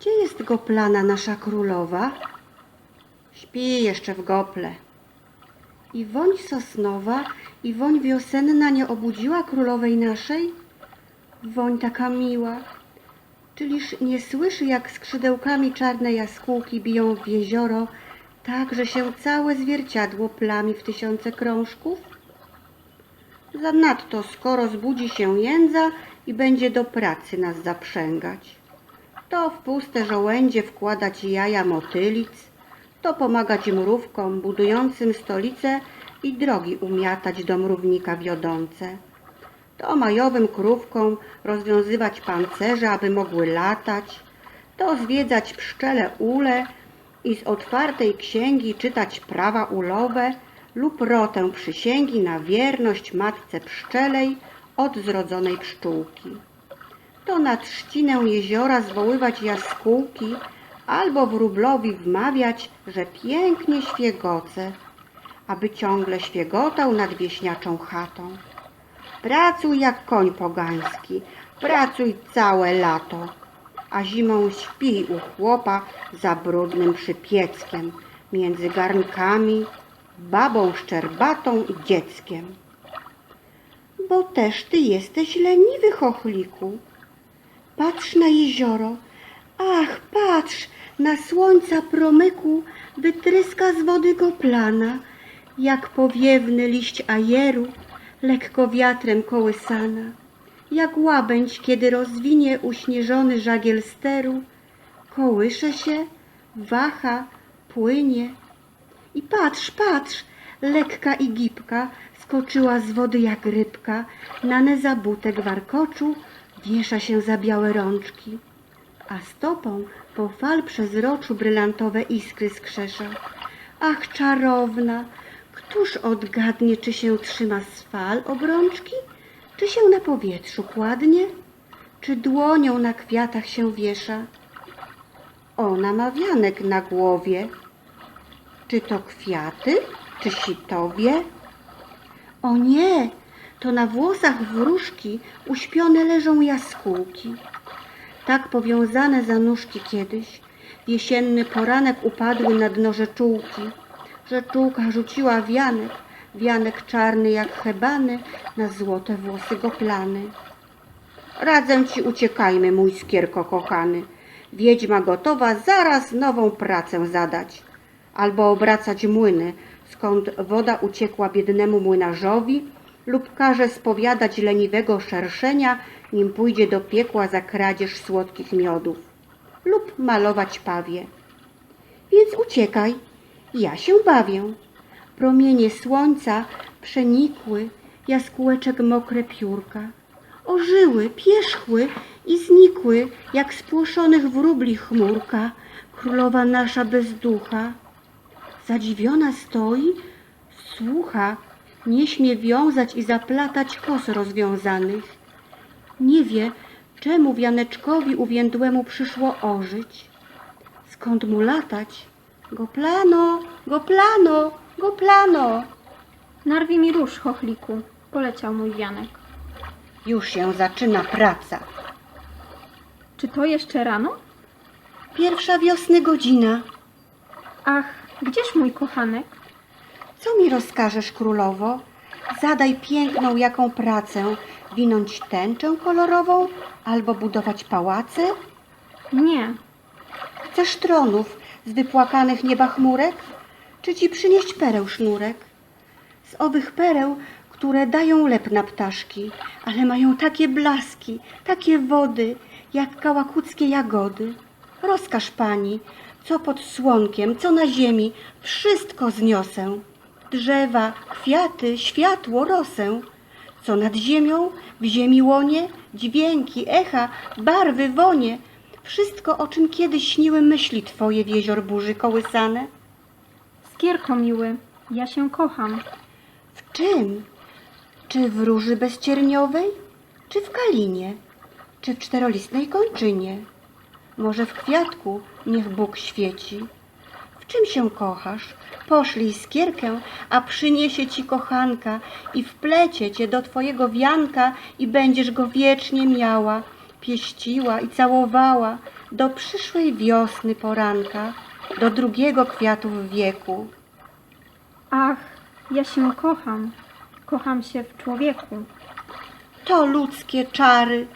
Gdzie jest goplana nasza królowa? Śpi jeszcze w gople. I woń sosnowa i woń wiosenna nie obudziła królowej naszej? Woń taka miła. Czyliż nie słyszy, jak skrzydełkami czarne jaskółki biją w jezioro, tak, że się całe zwierciadło plami w tysiące krążków? Zanadto skoro zbudzi się jędza i będzie do pracy nas zaprzęgać. To w puste żołędzie wkładać jaja motylic, to pomagać mrówkom budującym stolice i drogi umiatać do mrównika wiodące. To majowym krówkom rozwiązywać pancerze, aby mogły latać, to zwiedzać pszczele ule i z otwartej księgi czytać prawa ulowe lub rotę przysięgi na wierność matce pszczelej od zrodzonej pszczółki. To na trzcinę jeziora zwoływać jaskółki albo wróblowi wmawiać, że pięknie świegoce, aby ciągle świegotał nad wieśniaczą chatą. Pracuj jak koń pogański, pracuj całe lato, a zimą śpi u chłopa za brudnym przypieckiem, między garnkami, babą szczerbatą i dzieckiem. Bo też ty jesteś leniwy, chochliku. Patrz na jezioro, ach, patrz, na słońca promyku wytryska z wody goplana, jak powiewny liść ajeru, lekko wiatrem kołysana, jak łabędź, kiedy rozwinie uśnieżony żagiel steru, kołysze się, waha, płynie. I patrz, patrz, lekka i gibka, skoczyła z wody jak rybka, na nezabutek warkoczu wiesza się za białe rączki, a stopą po fal przezroczu brylantowe iskry skrzesza. Ach, czarowna, któż odgadnie, czy się trzyma z fal obrączki, czy się na powietrzu kładnie, czy dłonią na kwiatach się wiesza? Ona ma wianek na głowie. Czy to kwiaty, czy sitowie? O nie, to na włosach wróżki uśpione leżą jaskółki. Tak powiązane za nóżki kiedyś, jesienny poranek upadły na dno rzeczułki. Rzeczułka rzuciła wianek, wianek czarny jak hebany, na złote włosy goplany. Radzę ci uciekajmy, mój skierko kochany. Wiedźma gotowa zaraz nową pracę zadać. Albo obracać młyny, skąd woda uciekła biednemu młynarzowi, lub każe spowiadać leniwego szerszenia, nim pójdzie do piekła za kradzież słodkich miodów, lub malować pawie. Więc uciekaj, ja się bawię. Promienie słońca przenikły, jaskółeczek mokre piórka. Ożyły, pierzchły i znikły, jak spłoszonych wróbli chmurka, królowa nasza bez ducha. Zadziwiona stoi, słucha, nie śmie wiązać i zaplatać kos rozwiązanych. Nie wie, czemu wianeczkowi uwiędłemu przyszło ożyć. Skąd mu latać? Goplano, goplano, goplano. Narwij mi róż, chochliku, poleciał mój wianek. Już się zaczyna praca. Czy to jeszcze rano? Pierwsza wiosny godzina. Ach, gdzież mój kochanek? Co mi rozkażesz, królowo? Zadaj piękną jaką pracę, winąć tęczę kolorową albo budować pałace? Nie, Chcesz tronów z wypłakanych nieba chmurek? Czy ci przynieść pereł sznurek? Z owych pereł, które dają lep na ptaszki, ale mają takie blaski, takie wody, jak kałakuckie jagody. Rozkaż pani, co pod słonkiem, co na ziemi, wszystko zniosę. Drzewa, kwiaty, światło, rosę. Co nad ziemią, w ziemi łonie, dźwięki, echa, barwy, wonie, wszystko, o czym kiedyś śniły myśli twoje w jezior burzy kołysane. skierko miły, ja się kocham. W czym? Czy w róży bezcierniowej? Czy w kalinie? Czy w czterolistnej kończynie? Może w kwiatku niech Bóg świeci? czym się kochasz? Poszlij skierkę, a przyniesie ci kochanka i wplecie cię do twojego wianka i będziesz go wiecznie miała, pieściła i całowała do przyszłej wiosny poranka, do drugiego kwiatu w wieku. Ach, ja się kocham, kocham się w człowieku. To ludzkie czary,